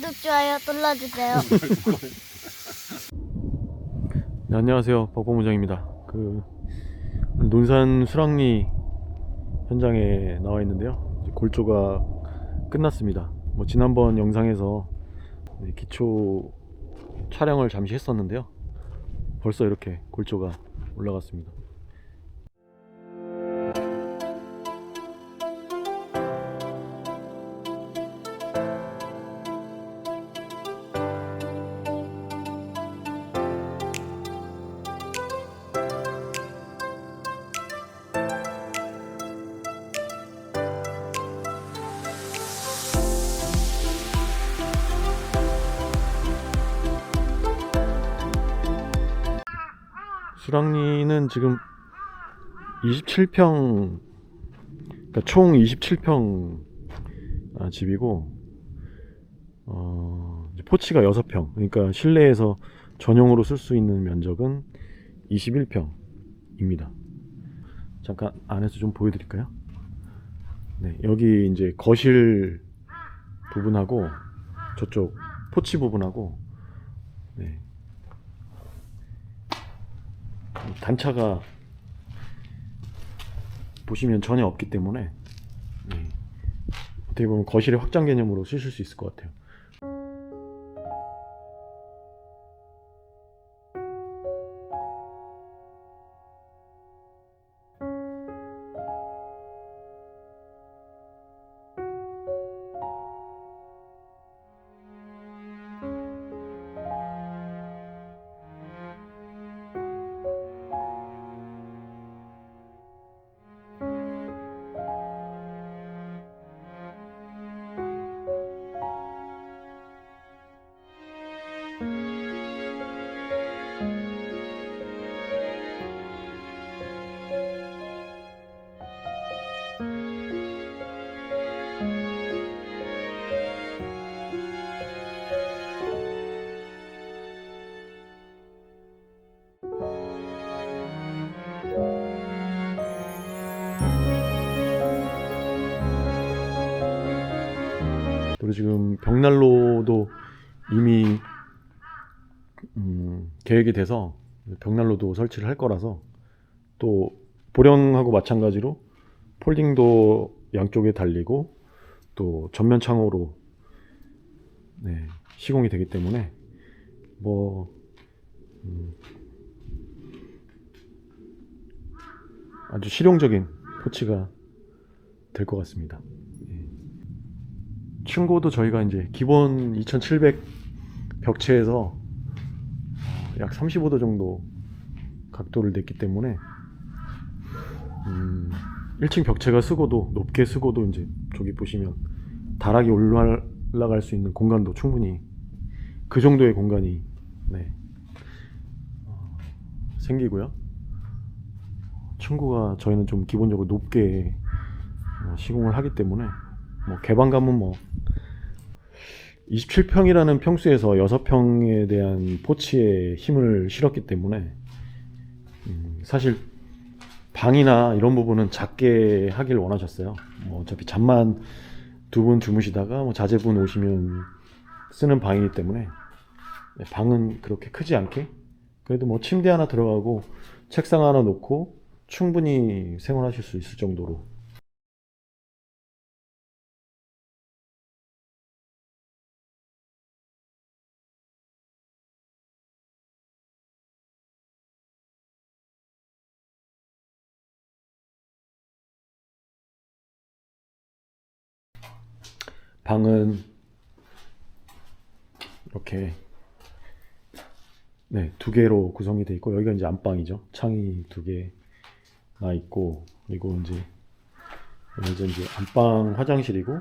구독, 좋아요 눌러주세요. 네, 안녕하세요. 박봉무장입니다. 그 논산 수랑리 현장에 나와 있는데요. 골조가 끝났습니다. 뭐 지난번 영상에서 네, 기초 촬영을 잠시 했었는데요. 벌써 이렇게 골조가 올라갔습니다. 수랑리는 지금 27평, 그러니까 총 27평 아, 집이고, 어, 포치가 6평. 그러니까 실내에서 전용으로 쓸 수 있는 면적은 21평입니다. 잠깐 안에서 좀 보여드릴까요? 네, 여기 이제 거실 부분하고 저쪽 포치 부분하고 네, 단차가 보시면 전혀 없기 때문에 네, 어떻게 보면 거실의 확장 개념으로 쓰실 수 있을 것 같아요. 이미 음, 계획이 돼서 벽난로도 설치를 할 거라서 또 보령하고 마찬가지로 폴딩도 양쪽에 달리고 또 전면 창호로 네, 시공이 되기 때문에 뭐 음, 아주 실용적인 포치가 될 것 같습니다. 층고도 저희가 이제 기본 2700 벽체에서 어, 약 35도 정도 각도를 냈기 때문에 음, 1층 벽체가 쓰고도 높게 쓰고도 이제 저기 보시면 다락이 올라갈 수 있는 공간도 충분히 그 정도의 공간이 네, 어, 생기고요. 층고가 저희는 좀 기본적으로 높게 어, 시공을 하기 때문에 뭐 개방감은 뭐 27평이라는 평수에서 6평에 대한 포치에 힘을 실었기 때문에 음, 사실 방이나 이런 부분은 작게 하길 원하셨어요. 뭐 어차피 잠만 두 분 주무시다가 뭐 자제분 오시면 쓰는 방이기 때문에 네, 방은 그렇게 크지 않게 그래도 뭐 침대 하나 들어가고 책상 하나 놓고 충분히 생활하실 수 있을 정도로 방은 이렇게 네, 두 개로 구성이 되어 있고 여기가 이제 안방이죠. 창이 두 개나 있고 그리고 이제 여기가 이제 안방 화장실이고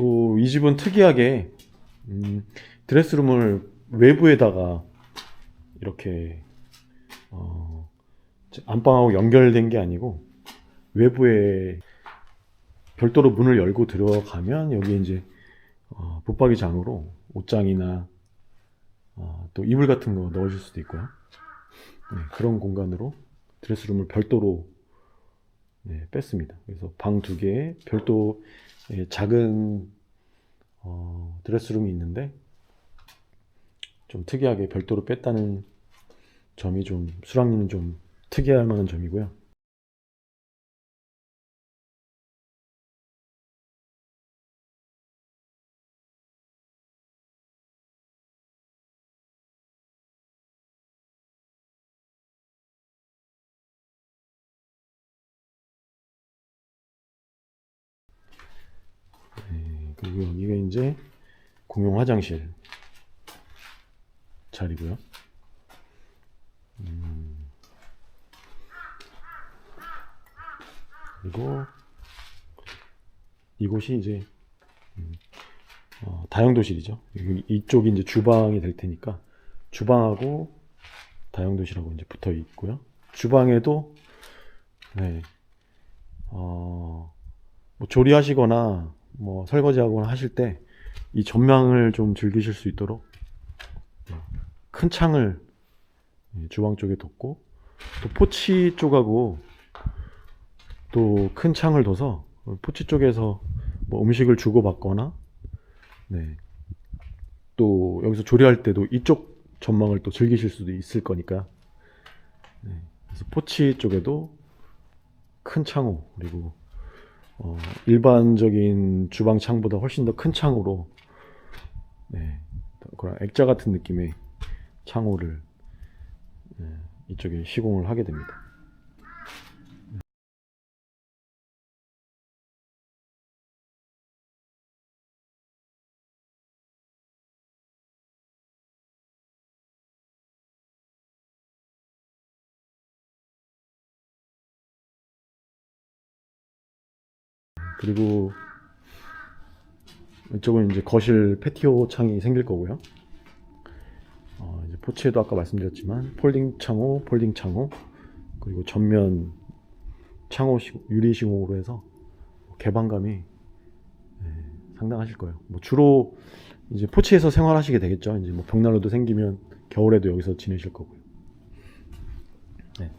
또 이 집은 특이하게 음, 드레스룸을 외부에다가 이렇게 어, 안방하고 연결된 게 아니고 외부에 별도로 문을 열고 들어가면 여기 이제 어, 붙박이장으로 옷장이나 어, 또 이불 같은 거 넣으실 수도 있고요. 네, 그런 공간으로 드레스룸을 별도로 네, 뺐습니다. 그래서 방 두 개에 별도 예, 작은 어, 드레스룸이 있는데 좀 특이하게 별도로 뺐다는 점이 좀 수랑님은 좀 특이할 만한 점이고요. 그리고 여기가 이제 공용 화장실 자리고요. 음, 그리고 이곳이 이제 음, 어, 다용도실이죠. 이쪽이 이제 주방이 될 테니까 주방하고 다용도실하고 이제 붙어 있고요. 주방에도 네, 어, 뭐 조리하시거나 뭐 설거지하거나 하실 때 이 전망을 좀 즐기실 수 있도록 네, 큰 창을 예, 주방 쪽에 뒀고 또 포치 쪽하고 또 큰 창을 둬서 포치 쪽에서 뭐 음식을 주고 받거나 네. 또 여기서 조리할 때도 이쪽 전망을 또 즐기실 수도 있을 거니까 네. 그래서 포치 쪽에도 큰 창호 그리고 어, 일반적인 주방 창보다 훨씬 더 큰 창호로 네, 그런 액자 같은 느낌의 창호를 네, 이쪽에 시공을 하게 됩니다. 그리고 이쪽은 이제 거실 패티오 창이 생길 거고요. 어, 이제 포치에도 아까 말씀드렸지만 폴딩 창호, 폴딩 창호, 그리고 전면 창호 시- 유리 시공으로 해서 개방감이 예, 상당하실 거예요. 뭐 주로 이제 포치에서 생활하시게 되겠죠. 이제 뭐 벽난로도 생기면 겨울에도 여기서 지내실 거고요. 네.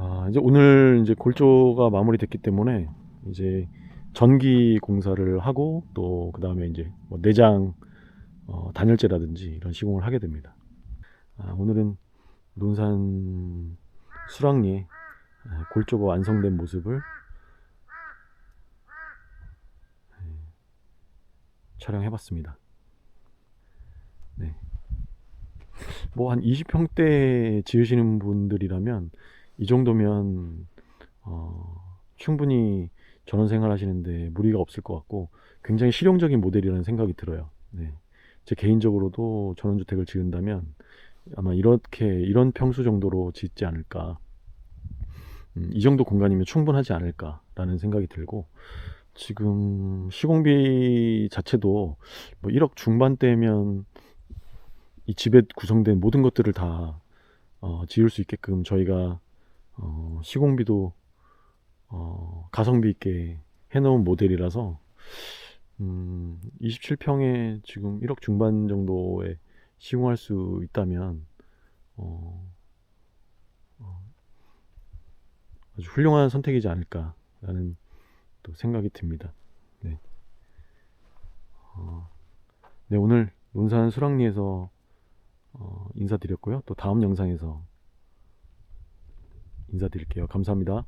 아, 이제 오늘 이제 골조가 마무리됐기 때문에 이제 전기 공사를 하고 또 그 다음에 이제 뭐 내장 어, 단열재라든지 이런 시공을 하게 됩니다. 아, 오늘은 논산 수랑리에 아, 골조가 완성된 모습을 네, 촬영해봤습니다. 네. 뭐 한 20평대 지으시는 분들이라면 이 정도면 어, 충분히 전원 생활 하시는데 무리가 없을 것 같고 굉장히 실용적인 모델이라는 생각이 들어요. 네. 제 개인적으로도 전원주택을 지은다면 아마 이렇게 이런 평수 정도로 짓지 않을까. 음, 이 정도 공간이면 충분하지 않을까라는 생각이 들고 지금 시공비 자체도 뭐 1억 중반대면 이 집에 구성된 모든 것들을 다 어, 지을 수 있게끔 저희가 어, 시공비도 어, 가성비 있게 해놓은 모델이라서 음, 27평에 지금 1억 중반 정도에 시공할 수 있다면 어, 어, 아주 훌륭한 선택이지 않을까라는 또 생각이 듭니다. 네. 어, 네 오늘 논산 수랑리에서 어, 인사드렸고요. 또 다음 영상에서 인사드릴게요. 감사합니다.